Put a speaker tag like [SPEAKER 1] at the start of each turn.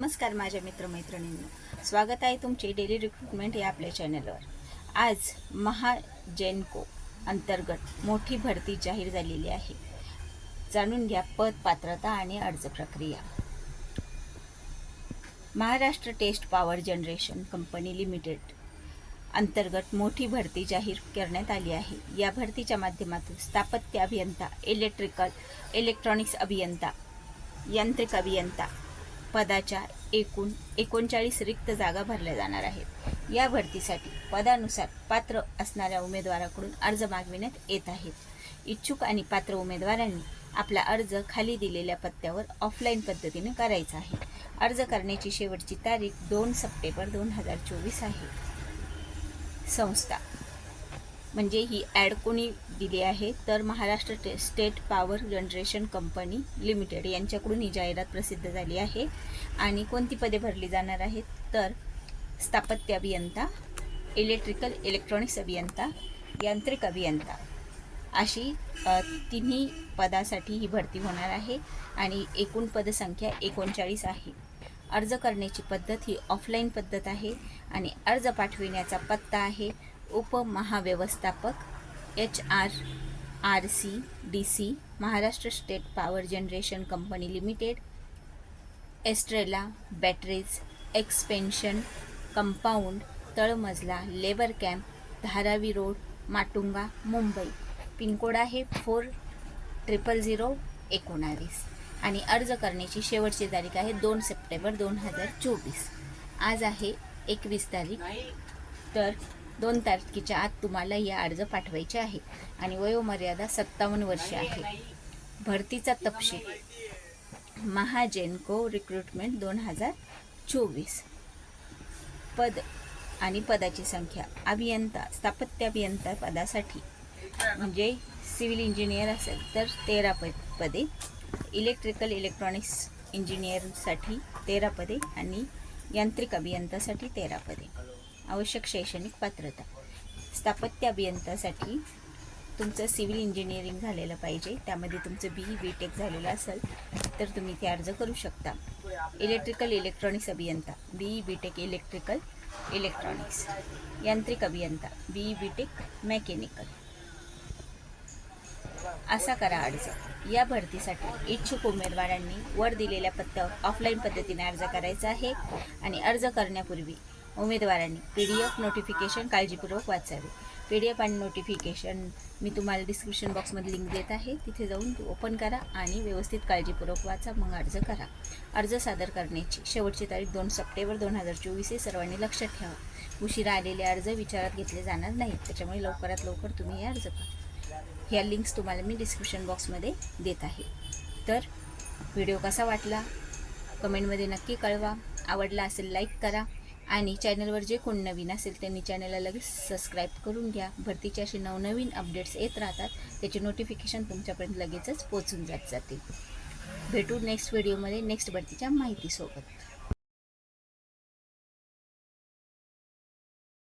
[SPEAKER 1] नमस्कार माझ्या मित्रमैत्रिणींना. स्वागत आहे तुमचे डेली रिक्रुटमेंट या आपल्या चॅनलवर आज महाजेनको अंतर्गत मोठी भरती जाहीर झालेली आहे. जाणून घ्या पद पात्रता आणि अर्ज प्रक्रिया. Maharashtra test power generation company limited अंतर्गत मोठी भरती जाहीर करण्यात आली आहे. या भरतीच्या माध्यमातून स्थापत्य अभियंता इलेक्ट्रिकल इलेक्ट्रॉनिक्स अभियंता यांत्रिक अभियंता पदाच्या एकूण एकोणचाळीस रिक्त जागा भरल्या जाणार आहेत. या भरतीसाठी पदानुसार पात्र असणाऱ्या उमेदवाराकडून अर्ज मागविण्यात येत आहेत. इच्छुक आणि पात्र उमेदवारांनी आपला अर्ज खाली दिलेल्या पत्त्यावर ऑफलाईन पद्धतीने करायचा आहे. अर्ज करण्याची शेवटची तारीख दोन सप्टेंबर दोन हजार चोवीस आहे. संस्था म्हणजे ही ॲड कोणी दिली आहे तर महाराष्ट्र टे state power generation company limited यांच्याकडून ही जाहिरात प्रसिद्ध झाली आहे. आणि कोणती पदे भरली जाणार आहेत? तर स्थापत्य अभियंता इलेक्ट्रिकल इलेक्ट्रॉनिक्स अभियंता यांत्रिक अभियंता अशी तिन्ही पदासाठी ही भरती होणार आहे. आणि एकूण पदसंख्या एकोणचाळीस आहे. अर्ज करण्याची पद्धत ही ऑफलाईन पद्धत आहे. आणि अर्ज पाठविण्याचा पत्ता आहे. उपमहाव्यवस्थापक H R R C D C Maharashtra state power generation company limited Estrella batteries expansion compound तळमजला labour camp Dharavi road Matunga Mumbai. Pin code आहे फोर ट्रिपल झिरो एकोणावीस. आणि अर्ज करण्याची शेवटची तारीख आहे दोन सप्टेंबर दोन हजार चोवीस. आज आहे एकवीस तारीख. तर दोन तारखेच्या आत तुम्हाला या अर्ज पाठवायचे आहे. आणि वयोमर्यादा सत्तावन्न वर्षे आहे. भरतीचा तपशील. महाजेनको रिक्रुटमेंट दोन हजार चोवीस. पद आणि पदाची संख्या. अभियंता स्थापत्य अभियंता पदासाठी. म्हणजे सिव्हिल इंजिनियर असेल तर तेरा पद पदे. इलेक्ट्रिकल इलेक्ट्रॉनिक्स इंजिनियरसाठी तेरा पदे आणि यांत्रिक अभियंतासाठी तेरा पदे. आवश्यक शैक्षणिक पात्रता. स्थापत्य अभियंतासाठी तुमचं सिव्हिल इंजिनिअरिंग झालेलं पाहिजे. त्यामध्ये तुमचं बी बी टेक झालेलं असेल तर तुम्ही ते अर्ज करू शकता. इलेक्ट्रिकल इलेक्ट्रॉनिक्स अभियंता. B B tech electrical electronics यांत्रिक अभियंता. बी बी टेक मेकॅनिकल असा करा अर्ज. या भरतीसाठी इच्छुक उमेदवारांनी वर दिलेल्या पत्त्यावर ऑफलाईन पद्धतीने अर्ज करायचा आहे आणि अर्ज करण्यापूर्वी उमेदवारांनी पी डी एफ नोटिफिकेशन काळजीपूर्वक वाचावे. पी डी एफ आणि नोटिफिकेशन मी तुम्हाला डिस्क्रिप्शन बॉक्समध्ये लिंक देत आहे. तिथे जाऊन ओपन करा आणि व्यवस्थित काळजीपूर्वक वाचा. मग अर्ज करा. अर्ज सादर करण्याची शेवटची तारीख दोन सप्टेंबर दोन हजार चोवीस हे सर्वांनी लक्षात ठेवा. उशिरा आलेले अर्ज विचारात घेतले जाणार नाहीत. त्याच्यामुळे लवकरात लवकर तुम्ही हे अर्ज करा. ह्या लिंक्स तुम्हाला मी डिस्क्रिप्शन बॉक्समध्ये देत आहे. तर व्हिडिओ कसा वाटला? कमेंटमध्ये नक्की कळवा. आवडला असेल लाईक करा. आणि चॅनलवर जे कोण नवीन असेल त्यांनी चॅनलला लगेच सबस्क्राईब करून घ्या. भरतीचे असे नवनवीन अपडेट्स येत राहतात त्याचे नोटिफिकेशन तुमच्यापर्यंत लगेचच पोचून जात जातील भेटू नेक्स्ट व्हिडिओमध्ये नेक्स्ट भरतीच्या माहितीसोबत.